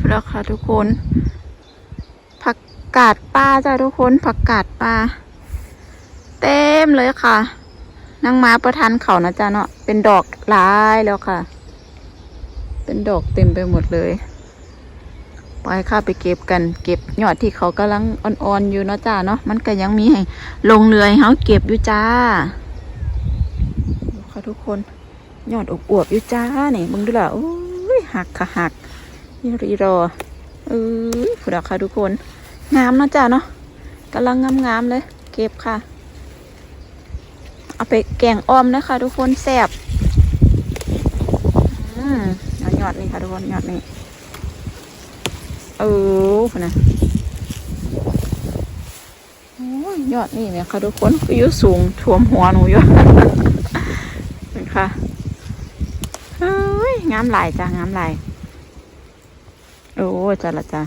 พระค่ะทุกคน ผักกาดปลาจ้าทุกคนผักกาดปลาเต็มเลยค่ะนางม้าประทานเขานะจ๊ะเนาะเป็นดอกหลายแล้วค่ะ เป็นดอกเต็มไปหมดเลยไปค่ะไปเก็บกัน เก็บยอดที่เขากำลังอ่อนๆอยู่เนาะจ้าเนาะมันก็ยังมีให้ลงเรือให้เขาเก็บอยู่จ้าดูค่ะทุกคนยอดอวบๆอยู่จ้าเนี่ยมึงดูละโอ้ยหักค่ะหัก นี่รีรอเอ้ยผู้ดอกค่ะทุกคน งามนะจ้าเนาะกำลังงามๆเลย เก็บค่ะ เอาไปแกงอ้อมนะคะทุกคนแซ่บอืมเอายอดนี่ค่ะทุกคนยอดนี่เออพนะโอ้ยยอดนี่เนี่ยค่ะทุกคนก็อยู่สูงท่วมหัวหนูอยู่เห็นค่ะเฮ้ยงามหลายจ้างามหลาย โอ้จ้าละจ้า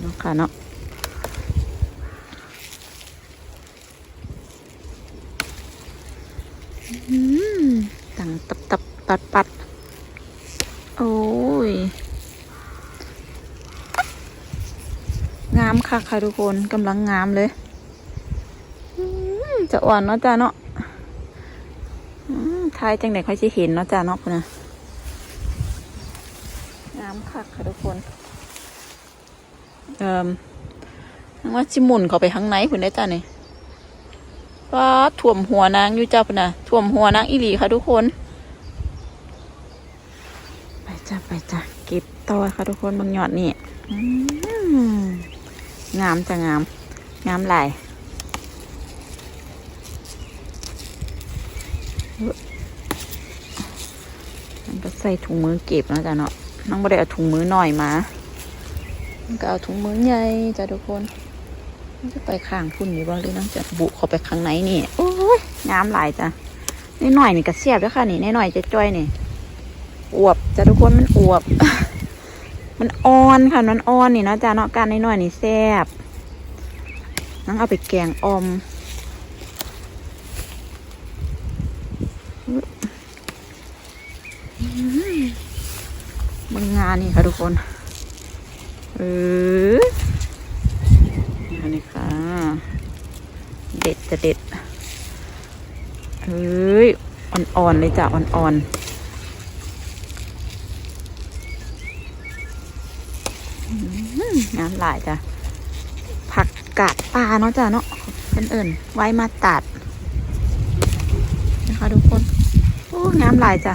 เนาะค่ะเนาะอืมตังตับตับปัดปัดโอ้ย งามค่ะค่ะทุกคนกำลังงามเลยอืมจะอ่อนเนาะจ้าเนาะอืมทายจังไหนค่อยจะเห็นเนาะจ้าเนาะพุ่นนะามคักค่ะทุกคนเอ่อว่าจิหมุนเข้าไปข้างในพุ่นได้จ้าเนี่ยว้าถ่วมหัวนางอยู่จ้าพุ่นนะถ่วมหัวนางอีหลีค่ะทุกคน ไปจ้าไปจ้าเก็บต่อค่ะทุกคนบางหยอดนี่อืมงามจ้างาม งามหลายมันก็ใส่ถุงมือเก็บนะจ๊ะเนาะ น้องบ่ได้เอาถุงมือหน่อยมามก็เอาถุงมือใหญ่จ้ะทุกคนจะไปข้างพุ่นอยู่บ้างเลยน้องจะบุเข้าไปข้างในนี่โอ้ยงามหลายจ้ะนี่หน่อยนี่ก็เสียบแล้วค่ะนี่หน่อยจะจ้อยนี่อวบจ้ะทุกคนมันอวบ มันอ่อนค่ะมันอ่อนนี่เนาะจ้ะเนาะการน้อยนี่แซ่บน้องเอาไปแกงอม บานี่ค่ะทุกคน เอออันนี้ค่ะ เด็ดจะเด็ดเอ้ย อ่อนๆเลยจ้ะ อ่อนๆอืมงามหลายจ้ะ ผักกาดปลาเนาะจ้ะเนาะเป็นเอิ่นไว้มาตัดนะคะทุกคน โอ้งามหลายจ้ะ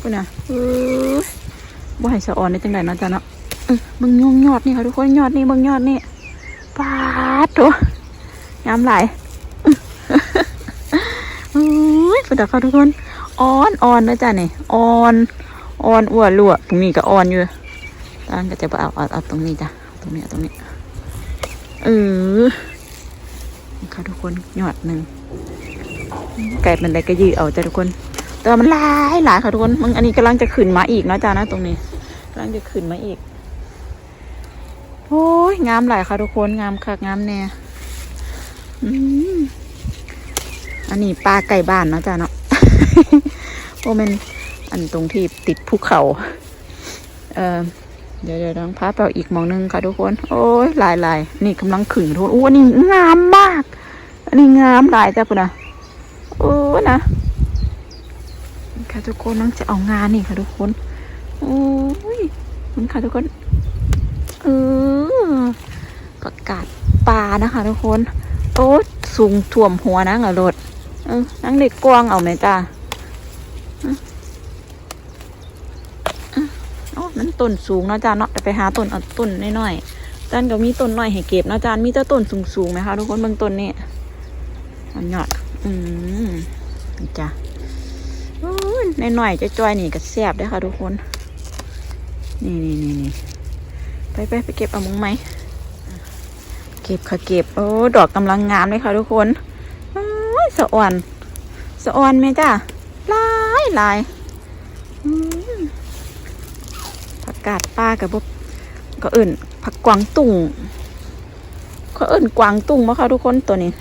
คุณนะเออ บ่ให้สะออนได้จังไดนะจ้ะเนาะมึงยงยอดนี่ค่ะทุกคนยอดนี่เบิ่งยอดนี่ปาดตัวงามไหลายเอ้ยฝนตกค่ะทุกคนอ่อนอ่อนนะจ้ะนี่อ่อนอ่อนอ้วนรั่วตรงนี้ก็อ่อนอยู่ตอนก็จะเอาเอาเอาตรงนี้จ้ะตรงนี้ตรงนี้เออค่ะทุกคนยอดหนึ่งไก่มันได้ก็ยืดเอาจ้ะทุกคน แต่มันหลายหลายค่ะทุกคนมึงอันนี้กำลังจะขึ้นมาอีกนะจ้านะตรงนี้กำลังจะขึ้นมาอีกโอ้ยงามหลายค่ะทุกคนงามคักงามแน่อันนี้ปลาไก่บ้านเนาะจ้าเนาะโอ้เป็นอันตรงที่ติดภูเขา เออเดี๋ยวเดี๋ยวน้องพาไปอาอีกมองหนึงค่ะทุกคน โอ้ยหลายหลายนี่กำลังขึ้นทุกคนอ้อันนี้งามมาก อันนี้งามหลายจ้าปุ่นนะโอ้นะ ค่ะทุกคนน้องจะเอางานนี่ค่ะทุกคนโอ้ยมันค่ะทุกคนเออประกาศปลานะคะ ทุกคน โอ้สูงท่วมหัวนังอรถเออนั่งเด็กกวางเอาไหมจ้าออืมโอ้มันต้นสูงนะจ้าเนาะแต่ไปหาต้นเอาต้นน้อยๆจานก็มีต้นน้อยให้เก็บนะจานมีแต่ต้นสูงๆไหมคะทุกคนเบางต้นนี่มันยอดอืมจ้า หน่อยๆจะจอยๆนี่ก็แซ่บเด้ค่ะทุกคน นี่นี่นี่นี่ไปไปไปเก็บเอามุงไหม เก็บค่ะเก็บ โอ้ ดอกกำลังงามเลยค่ะทุกคนโอ้ยสะอ่อน สะอ่อนไหมจ้าลายลายผักกาดป้ากับพวกก็อิ่น ผักกวางตุ่งเขาเอิ่นกวางตุ่งปะคะทุกคนตัวนี้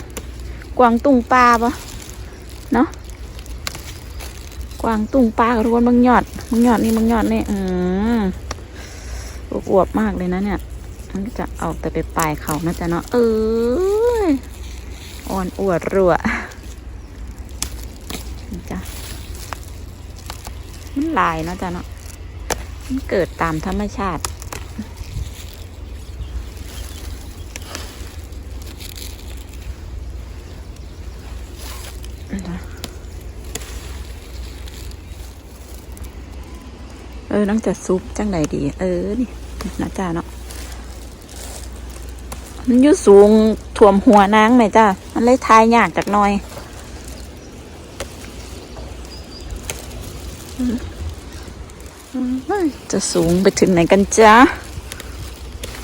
กวางตุ่งปลาปะเนาะ วางตุ้งปลากับทุกคนบางยอดบางยอดนี่บางยอดนี่อืมอวบมากเลยนะเนี่ย มันจะเอาแต่ไปปลายเขานะจ๊ะเนาะเอ้ยอ่อนอวดรัวนี่จ้ะมันลายนะจ๊ะเนาะมันเกิดตามธรรมชาติ ออน้องจะซุปจังใดดี เออ นี่นะจ้าเนาะ มันยู่สูงถ่วมหัวนางไหมจ้ามันเลยทายยากจากหน้อยจะสูงไปถึงไหนกันจ้า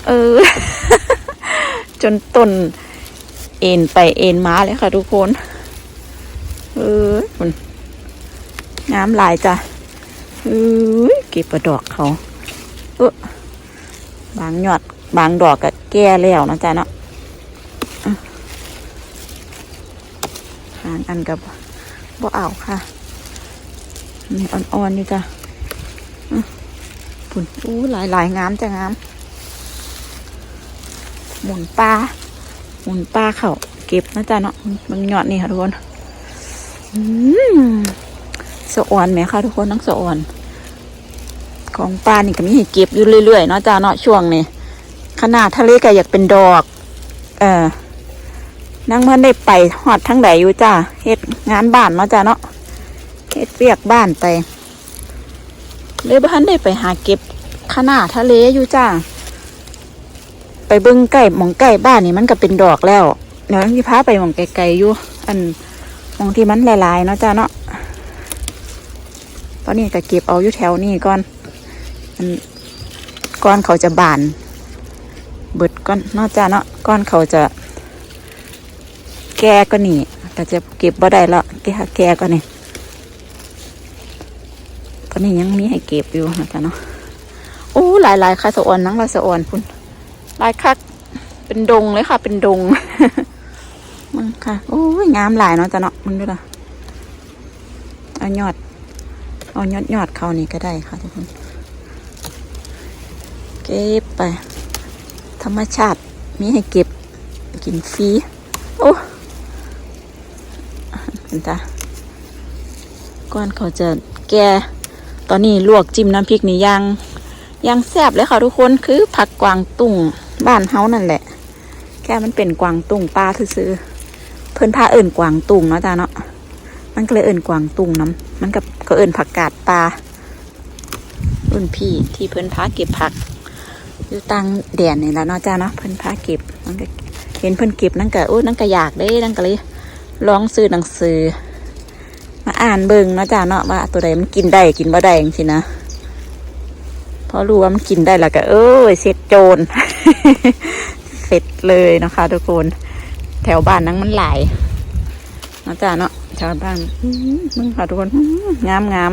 เออ จนต้นเอ็นไปเอ็นมาเลยค่ะทุกคน เออคุณงามหลายจ้ะ เอ้ยเก็บประดอกเขาเออบางยอดบางดอกก็แก่แล้วนะจ๊ะเนาะอะหางอันกับบ่เอาค่ะนี่อ่อนๆนี่จ้ะปุ่นอู้หลายหลายๆงามจ้ะงาม หมุนปลาหมุนปลาเขาเก็บนะจ๊ะเนาะบางยอดนี่ค่ะทุกคนอืม สะอ่อนไหมคะทุกคนทั้งสะอ่อน ของปลานี่ก็มีให้เก็บอยู่เรื่อยๆเนาะจ้าเนาะช่วงนี้ขนาดทะเลก็อยากเป็นดอก เออนั่งเพื่อนได้ไปหอดทั้งใดอยู่จ้าเฮ็ดงานบ้านเนาะจ้าเนาะเฮ็ดเรียกบ้านไปเลยบ้านได้ไปหาเก็บขนาดทะเลอยู่จ้าไปเบิ้งใกล้หมองใกล้บ้านนี่มันก็เป็นดอกแล้วเดี๋ยวพี่พาไปหมองไกลๆอยู่ อันหมองที่มันหลายๆเนาะจ้าเนาะ ตอนนี้ก็เก็บเอาอยู่แถวนี้ก่อนก่อนเขาจะบาน เบิดก่อนนอกจากเนาะก่อนเขาจะแก่ก็นี่ก็จะเก็บบ่ได้แล้วแก่แก่ก็นี่ตอนนี้ยังมีให้เก็บอยู่นะจ๊ะเนาะโอ้หลายหลายค่ะสะออนนังละสะออนพุ่นหลายคักเป็นดงเลยค่ะ เป็นดงมึงค่ะ โอ้ยงามหลายเนาะจ้ะเนาะมึงดูละเอายอด เอายอดยอดๆเขานี่ก็ได้ค่ะทุกคน เก็บไป ธรรมชาติมีให้เก็บกินฟรี โอ้เห็นจ้ะก่อนเขาจะแก่ตอนนี้ลวกจิ้มน้ำพริกนี่ยังยังแซ่บเลยค่ะทุกคนคือผักกวางตุ้งบ้านเฮานั่นแหละ แค่มันเป็นกวางตุ้งปลาซื้อเพิ่อนพาเอิ่นกวางตุ้งเนาะจ้าเนาะ มันก็เลยเอิ่นกวางตุ้งน้ำมันกับก็เอิ่นผักกาดปลารุ่นพี่ที่เพิ่นพาเก็บผัก อยู่ตังแดนนี่แหละเนาะจ้าเนาะเพิ่นพาเก็บมันก็เห็นเพิ่นเก็บนั่นก็โอ้นั่นก็อยากได้นั่นก็เลยลองซื้อหนังสือ มาอ่านเบิ่งเนาะจ้าเนาะว่าตัวใดมันกินได้กินบ่ได้จังนะพอรู้ว่ามันกินได้แล้วก็ เอ้ยเสร็จโจรเสร็จเลยนะคะทุกคน แถวบ้านนั้นมันหลาย นาะจ้าเนาะแถวบ้านมึงค่ะทุกคนงามงาม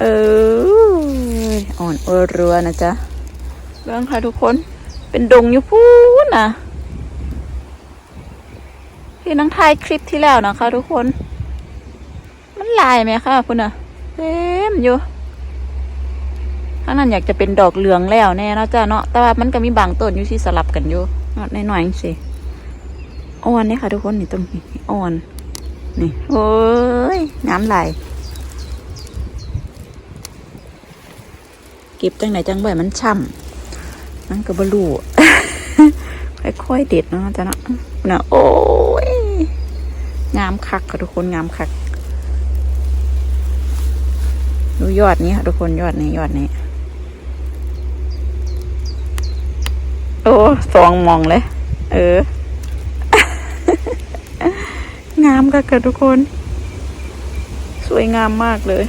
เอออ่อนเออเรือนะจ๊ะเรื่องค่ะทุกคน เป็นดงอยู่พูนนะที่นังถ่ายคลิปที่แล้วนะคะ ทุกคน มันลายไหมคะคุณอะเต็มอยู่ข้างนั้นอยากจะเป็นดอกเหลืองแล้วแน่นาะจ้าเนาะแต่ว่ามันก็มีบางต้นอยู่ที่สลับกันอยู่ในหน่อยๆสิ อ่อนนี่ค่ะ ทุกคนนี่ต้นนี้อ่อน นี่โอ้ยงามหลเก็บจังไหนจังบ่อยมันช่ำมันก็บลูค่อยๆเด็ดเนาะจ้ะเนาะนะโอ้ยงามคักค่ะทุกคนงามคักดูยอดนี้ค่ะทุกคนยอดนี้ยอดนี้ โอ้สองมองเลย เออ งามค่ะค่ะทุกคน สวยงามมากเลย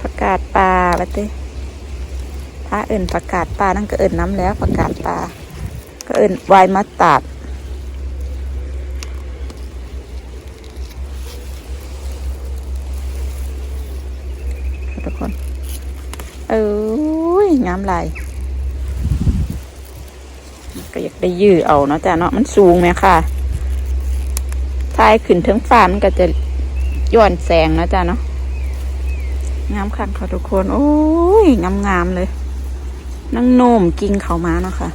ประกาศปลาบัดเต้ถ้าเอิ่นประกาศปลานั่นก็เอิ่นน้ำแล้วประกาศปลาก็เอิ่นวน์มัสตาร์ดทุกคน เอ้ยงามหลายก็อยากได้ยื้อเอาเนาะจ้ะเนาะมันสูงไหมค่ะ ทายขึ้นถึงฟ้ามันก็จะย้อนแสงนะจ๊ะเนาะงามคันค่ะทุกคน โอ้ยงามๆเลยนั่งโนมกิ่งเขามาเนาะคะค่ะ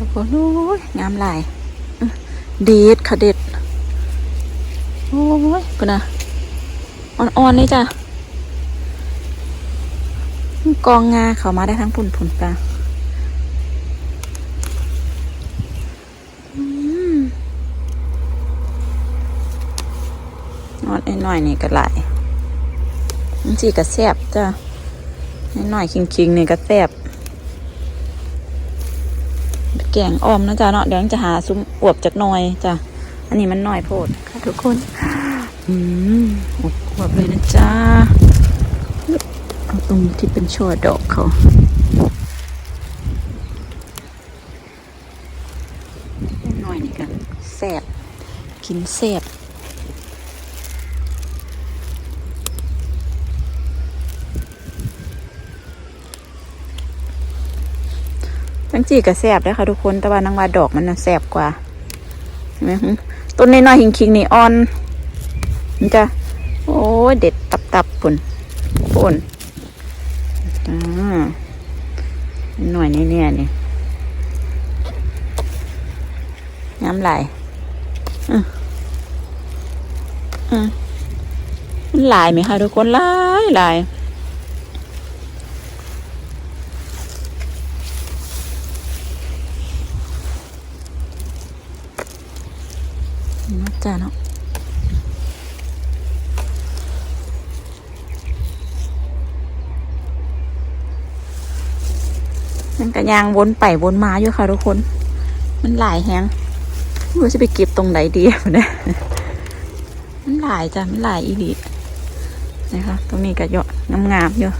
ทุกคนโอ้ยงามหลายเด็ดค่ะเด็ดโอ้ยกูนะอ่อนๆเลยจ้ะกองงาเขามาได้ทั้งปุ่นผุนปลาอืมอ่อนหน่อยๆนี่ก็หลายมันจีก็แซบจ้ะหน่อยคิงๆนี่ก็แซบ แกงออมนะจ๊ะเนาะเดี๋ยวจะหาซุ้มอวบจากหน่อยจ้ะอันนี้มันหน่อยโพดค่ะทุกคน อืมอวบอวบเลยนะจ๊ะเอาตรงที่เป็นช่อดอกเขาหน่อยนี่กันแสบกินแสบ ทั้งจีกับแสบด้ค่ะทุกคนแต่ว่านางว่าดอกมันน่ะแสบกว่าเห็นไหมต้นน้อยๆหิงคิงนี่อ่อนมันจะโอ้เด็ดตับตับปุ่นปุ่นอ่าหน่อยนี่เนี่ยนี่น้ำไหลายอืมอืมมันหลายไหมคะทุกคนหลายหลาย จ้าเนาะมันก็ยางวนไปวนมาอยู่ค่ะทุกคน มันหลายแฮงไม่รู้จะไปเก็บตรงไหนดีวะเนี่ยมันหลายจ้ะ มันหลายอีหลีนะคะ ตรงนี้ก็เยอะงามๆอยู่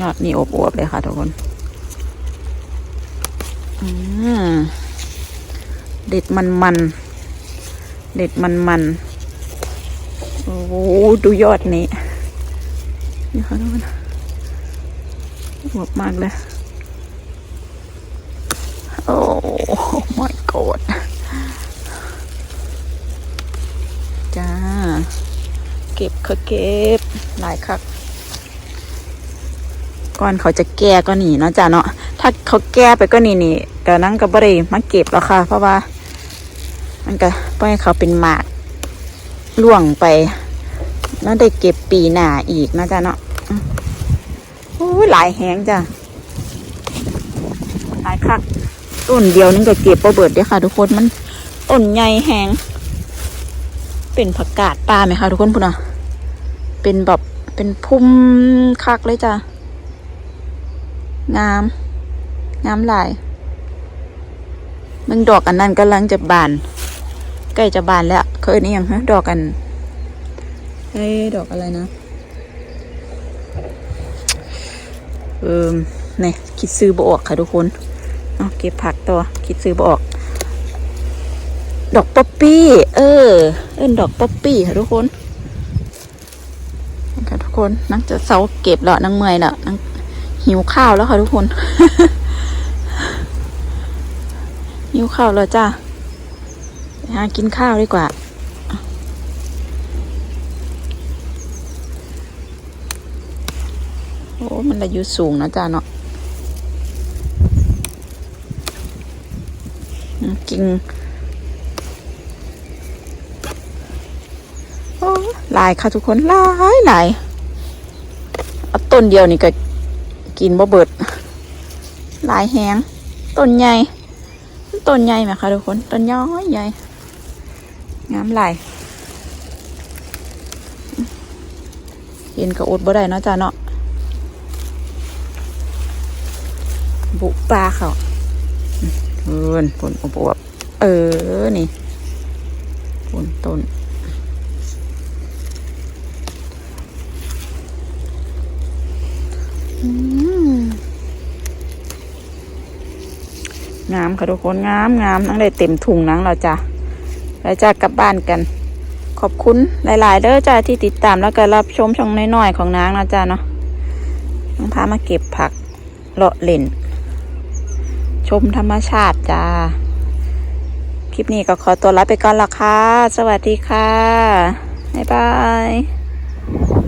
ยอดนี่อบอวบเลยค่ะทุกคนอืมเด็ดมันมัน เด็ดมันมันโอ้ดูยอดนี้นี่ค่ะทุกคนอวบมากเลย โอ้ my god จ้า เก็บค่ะเก็บหลายคัก ก่อนเขาจะแก้ก็หนีเนาะจ้ะเนาะถ้าเขาแก้ไปก็นี่นี่ก็นั่งก็บ่ได้มาเก็บแล้วค่ะ เพราะว่า มันก็ปล่อยให้เขาเป็นหมากล่วงไปแล้วได้เก็บปีหน้าอีกนะจ๊ะเนาะโอ้ยหลายแหงจ้ะหลายคักต้นเดียวนึงก็เก็บบ่เบิดเด้ค่ะ ทุกคนมันต้นใหญ่แหงเป็นผักกาดป่าไหมคะทุกคนพุ่นอะเป็นแบบเป็นพุ่มคักเลยจ้ะ งาม งามหลายมึงดอกอันนั้นกำลังจะบาน ใกล้จะบานแล้วเคยนี่ยังฮะดอกกันเฮ้ดอกอะไรนะเออเนี่ยคิดซื้อบออกค่ะทุกคนเอาเก็บผักตัวคิดซื้อบออก ดอกป๊อปปี้ เออ เอิ้นดอกป๊อปปี้ค่ะทุกคนค่ะทุกคนนังจะเสาเก็บแล้วนังเมื่อยแล้วนัง หิวข้าวแล้วค่ะทุกคน หิวข้าวแล้วจ้าหากินข้าวดีกว่า โอ้ มันอายุสูงนะจ้าเนาะกิ่งโอ้หลายค่ะทุกคนหลายหลายเอาต้นเดียวนี่ก็ กินบ่เบิด หลายแหงต้นใหญ่ต้นใหญ่ไหมคะทุกคนต้นย้อยใหญ่งามหลายเห็นกระอุดบ่ได้เนาะจ้าเนาะบุปลาเขาเอินผลอบอวบเออ นี่ผลต้นอืม งามค่ะทุกคนงามงามนั่งได้เต็มถุงนังเราจ้ะแล้วจะกลับบ้านกัน ขอบคุณหลาย ๆเด้อจ้าที่ติดตามแล้วก็รับชมช่องน้อยๆของนางนะจ้าเนาะน้องพามาเก็บผักเลาะเล่น ชมธรรมชาติจ้าคลิปนี้ก็ขอตัวลาไปก่อนละค่ะ สวัสดีค่ะ บ๊ายบาย